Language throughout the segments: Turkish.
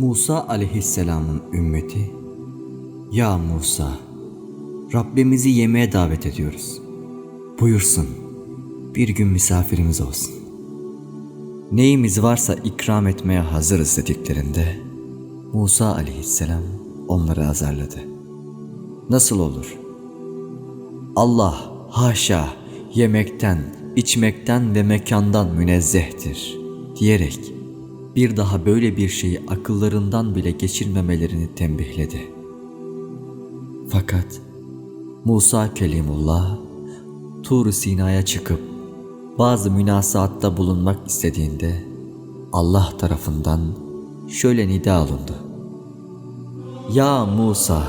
Musa aleyhisselamın ümmeti Ya Musa Rabbimizi yemeğe davet ediyoruz. Buyursun bir gün misafirimiz olsun. Neyimiz varsa ikram etmeye hazırız dediklerinde Musa aleyhisselam onları azarladı. Nasıl olur? Allah haşa yemekten, içmekten ve mekandan münezzehtir diyerek bir daha böyle bir şeyi akıllarından bile geçirmemelerini tembihledi. Fakat Musa Kelimullah Tur Sina'ya çıkıp bazı münasaatta bulunmak istediğinde Allah tarafından şöyle nida olundu. Ya Musa,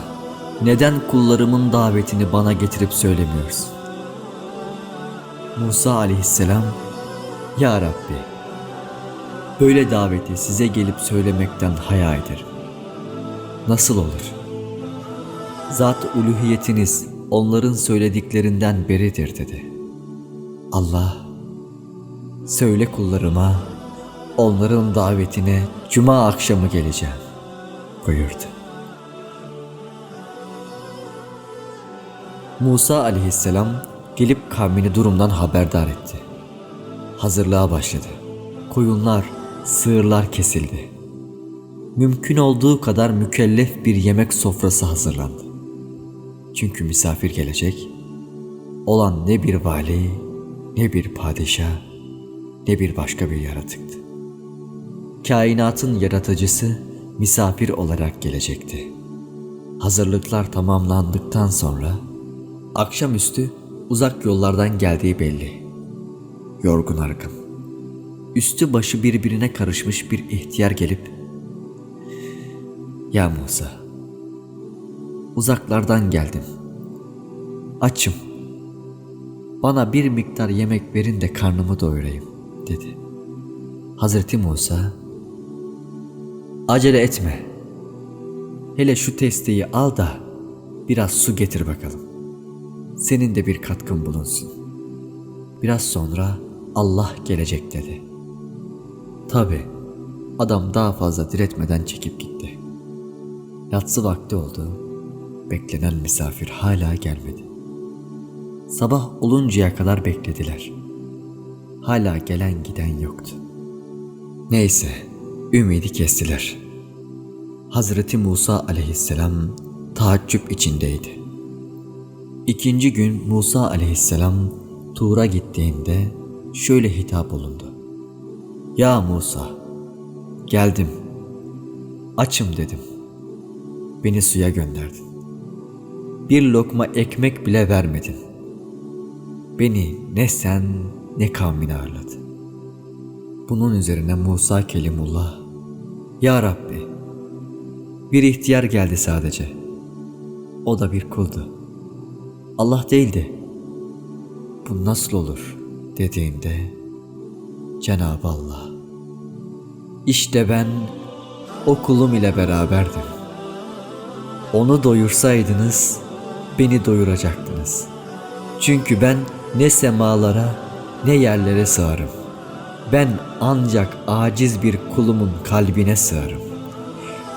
neden kullarımın davetini bana getirip söylemiyorsun? Musa aleyhisselam, Ya Rabbi, böyle daveti size gelip söylemekten haya ederim. Nasıl olur? Zat uluhiyetiniz onların söylediklerinden beridir dedi. Allah, söyle kullarıma, onların davetine cuma akşamı geleceğim buyurdu. Musa aleyhisselam gelip kavmini durumdan haberdar etti. Hazırlığa başladı. Koyunlar, sığırlar kesildi. Mümkün olduğu kadar mükellef bir yemek sofrası hazırlandı. Çünkü misafir gelecek, olan ne bir vali, ne bir padişah, ne bir başka bir yaratıktı. Kainatın yaratıcısı misafir olarak gelecekti. Hazırlıklar tamamlandıktan sonra akşamüstü uzak yollardan geldiği belli. Yorgun argın. Üstü başı birbirine karışmış bir ihtiyar gelip Ya Musa uzaklardan geldim. Açım. Bana bir miktar yemek verin de karnımı doyurayım dedi. Hazreti Musa acele etme. Hele şu testiyi al da biraz su getir bakalım. Senin de bir katkın bulunsun. Biraz sonra Allah gelecek dedi. Tabi adam daha fazla diretmeden çekip gitti. Yatsı vakti oldu. Beklenen misafir hala gelmedi. Sabah oluncaya kadar beklediler. Hala gelen giden yoktu. Neyse, ümidi kestiler. Hazreti Musa aleyhisselam taaccüp içindeydi. İkinci gün Musa aleyhisselam Tur'a gittiğinde şöyle hitap olundu. Ya Musa, geldim. Açım dedim. Beni suya gönderdin. Bir lokma ekmek bile vermedin. Beni ne sen ne kavmin ağırladı. Bunun üzerine Musa Kelimullah, Ya Rabbi, bir ihtiyar geldi sadece. O da bir kuldu. Allah değildi. Bu nasıl olur dediğinde Cenab-ı Allah, işte ben o kulum ile beraberdim. Onu doyursaydınız beni doyuracaktınız. Çünkü ben ne semalara ne yerlere sığarım. Ben ancak aciz bir kulumun kalbine sığarım.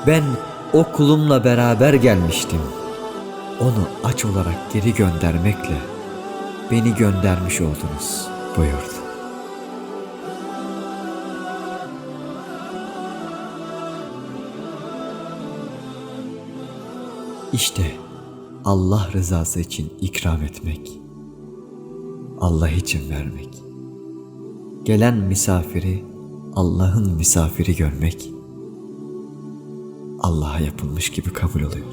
Ben o kulumla beraber gelmiştim. Onu aç olarak geri göndermekle beni göndermiş oldunuz buyurdu. İşte Allah rızası için ikram etmek, Allah için vermek, gelen misafiri Allah'ın misafiri görmek, Allah'a yapılmış gibi kabul oluyor.